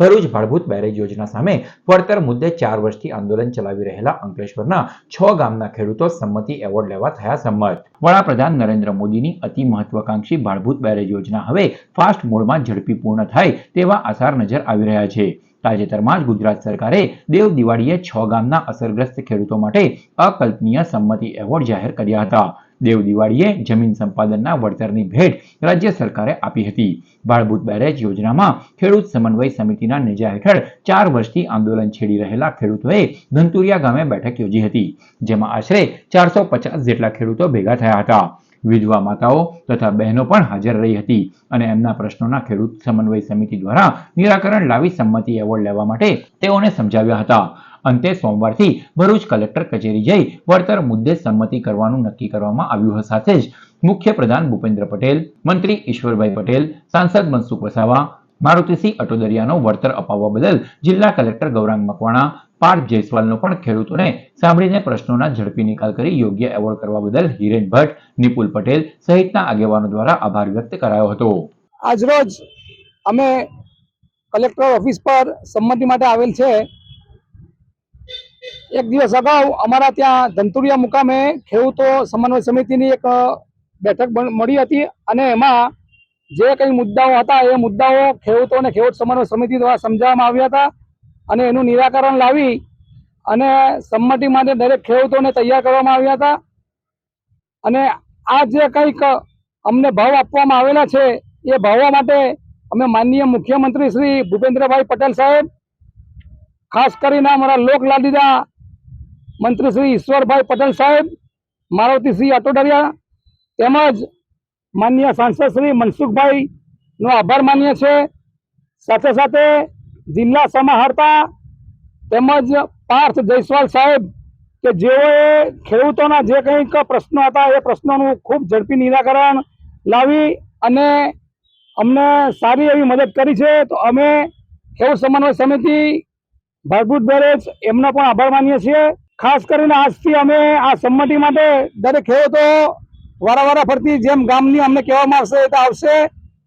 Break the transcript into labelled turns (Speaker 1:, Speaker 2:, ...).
Speaker 1: Bharuch Bhadbhut barrage યોજના સામે પડતર મુદ્દે ચાર વર્ષથી આંદોલન ચલાવી રહેલા અંકલેશ્વરના છ ગામના ખેડૂતો સંમતિ એવોર્ડ લેવા થયા સંમત. વડાપ્રધાન નરેન્દ્ર મોદીની અતિ મહત્વાકાંક્ષી ભાડભૂત બેરેજ યોજના હવે ફાસ્ટ મોડમાં ઝડપી પૂર્ણ થાય તેવા આસાર નજર આવી રહ્યા છે. તાજેતરમાં જ ગુજરાત સરકારે દેવ દિવાળીએ છ ગામના અસરગ્રસ્ત ખેડૂતો માટે અકલ્પનીય સંમતિ એવોર્ડ જાહેર કર્યા હતા. દેવ દિવાળીએ જમીન સંપાદનના વળતરની ભેટ રાજ્ય સરકારે આપી હતી. ભાડભૂત બેરેજ યોજનામાં ખેડૂત સમન્વય સમિતિના નેજા હેઠળ ચાર વર્ષથી આંદોલન છેડી રહેલા ખેડૂતોએ ધંતુરિયા ગામે બેઠક યોજી હતી, જેમાં આશરે ચારસો પચાસ જેટલા ખેડૂતો ભેગા થયા હતા. વિધવા માતાઓ તથા બહેનો પણ હાજર રહી હતી અને એમના પ્રશ્નોના ખેડૂત સમન્વય સમિતિ દ્વારા નિરાકરણ લાવી સંમતિ એવોર્ડ લેવા માટે તેઓને સમજાવ્યા હતા. અંતે સોમવારથી ભરૂચ કલેક્ટર કચેરી જઈ વળતર મુદ્દે સંમતિ કરવાનું નક્કી કરવામાં આવ્યું સાથે જ મુખ્ય પ્રધાન ભૂપેન્દ્ર પટેલ, મંત્રી ઈશ્વરભાઈ પટેલ, સાંસદ મનસુખ વસાવા, મારુતિસિંહ અટોદરિયાનો વળતર અપાવવા બદલ જિલ્લા કલેક્ટર ગૌરાંગ મકવાણા, પાર્થ જયસ્વાલનો પણ ખેડૂતોને સાંભળીને પ્રશ્નોના ઝડપી નિકાલ કરી યોગ્ય એવોર્ડ કરવા બદલ હિરેન ભટ્ટ, નિપુલ પટેલ સહિતના આગેવાનો દ્વારા આભાર વ્યક્ત કરાયો હતો.
Speaker 2: આજરોજ અમે કલેક્ટર ઓફિસ પર સંમતિ માટે આવેલ છે. એક દિવસ અગાઉ અમારા ત્યાં ધંતુરિયા મુકામે ખેડૂતો સમન્વય સમિતિની એક બેઠક મળી હતી અને એમાં જે કંઈ મુદ્દાઓ હતા એ મુદ્દાઓ ખેડૂતોને ખેડૂત સમન્વય સમિતિ દ્વારા સમજાવવામાં આવ્યા હતા અને એનું નિરાકરણ લાવી અને સંમતિ માટે દરેક ખેડૂતોને તૈયાર કરવામાં આવ્યા હતા. અને આ જે કંઈક અમને ભાવ આપવામાં આવેલા છે એ ભાવવા માટે અમે માનનીય મુખ્યમંત્રી શ્રી ભૂપેન્દ્રભાઈ પટેલ સાહેબ, ખાસ કરીને અમારા લોક લાડીના મંત્રી શ્રી ઈશ્વરભાઈ પટેલ સાહેબ મારુતિસિંહ અટોડરિયા તેમજ માન્ય સાંસદ શ્રી મનસુખભાઈનો આભાર માનીએ છે. સાથે સાથે જિલ્લા સમાહર્તા તેમજ પાર્થ જયસ્વાલ સાહેબ, કે જેઓએ ખેડૂતોના જે કંઈક પ્રશ્નો હતા એ પ્રશ્નોનું ખૂબ ઝડપી નિરાકરણ લાવી અને અમને સારી એવી મદદ કરી છે. તો અમે ખેડૂત સમન્વય સમિતિ ભરભૂત બેરેજ, એમનો પણ આભાર માનીએ છીએ. ખાસ કરીને આજથી અમે આ સંમતિ માટે દરેક ખેડૂતો વારા વારા ફરતી જેમ ગામની અમને કહેવામાં આવશે તો આવશે.